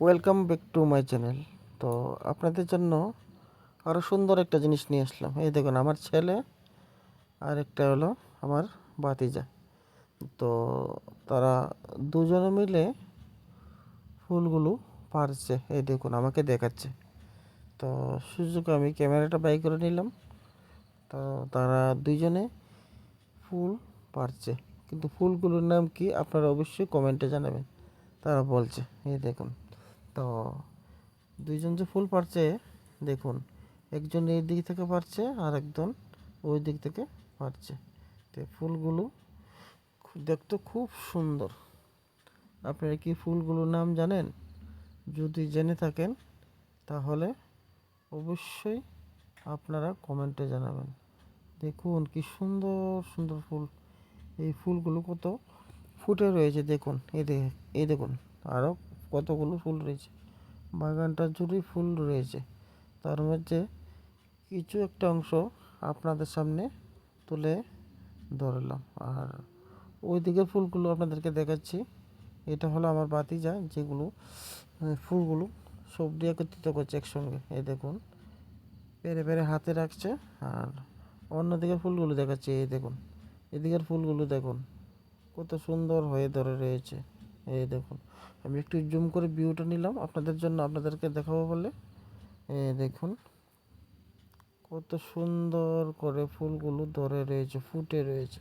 Welcome back to my channel তো আপনাদের জন্য আরও সুন্দর একটা জিনিস নিয়ে আসলাম। এই দেখুন, আমার ছেলে আর একটা হলো আমার বাতিজা তো তারা দুজনে মিলে ফুলগুলো পারছে এই দেখুন, আমাকে দেখাচ্ছে। তো সুযোগ আমি ক্যামেরাটা বাই করে নিলাম। তো তারা দুইজনে ফুল পারছে কিন্তু ফুলগুলোর নাম কি আপনারা অবশ্যই কমেন্টে জানাবেন। তারা বলছে, এই দেখুন। তো দুইজন যে ফুল পারছে, দেখুন, একজন এই দিক থেকে পারছে আর একজন ওই দিক থেকে পারছে। তো ফুলগুলো দেখতে খুব সুন্দর। আপনারা কি ফুলগুলোর নাম জানেন? যদি জেনে থাকেন, তাহলে অবশ্যই আপনারা কমেন্টে জানাবেন। দেখুন, কি সুন্দর সুন্দর ফুল। এই ফুলগুলো কত ফুটে রয়েছে, দেখুন, এই এই দেখুন আরও কতগুলো ফুল রয়েছে? বাগানটা জুড়ে ফুল রয়েছে। তার মধ্যে কিছু একটা অংশ আপনাদের সামনে তুলে ধরলাম। আর ওই দিকের ফুলগুলো আপনাদেরকে দেখাচ্ছি। এটা হলো আমার বাতিজা যেগুলো ফুলগুলো সব দিয়ে একত্রিত করছে একসঙ্গে। এই দেখুন, পেরে পেরে হাতে রাখছে। আর অন্যদিকের ফুলগুলো দেখাচ্ছি, এই দেখুন, এদিকের ফুলগুলো দেখুন, কত সুন্দর হয়ে ধরে রয়েছে। এই দেখুন, আমি একটু জুম করে ভিউটা নিলাম। আপনাদের জন্য আপনাদেরকে দেখাবো বলে। এই দেখুন, কত সুন্দর করে ফুলগুলো ধরে রয়েছে, ফুটে রয়েছে।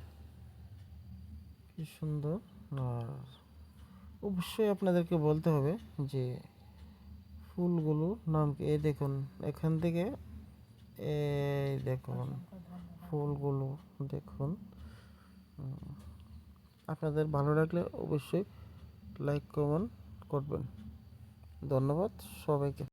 কি সুন্দর। আর অবশ্যই আপনাদেরকে বলতে হবে যে ফুলগুলো নাম কি? এই দেখুন, এখান থেকে এই দেখুন, ফুলগুলো দেখুন। আপনাদের ভালো লাগলে অবশ্যই লাইক কমেন্ট করবেন। ধন্যবাদ সবাইকে।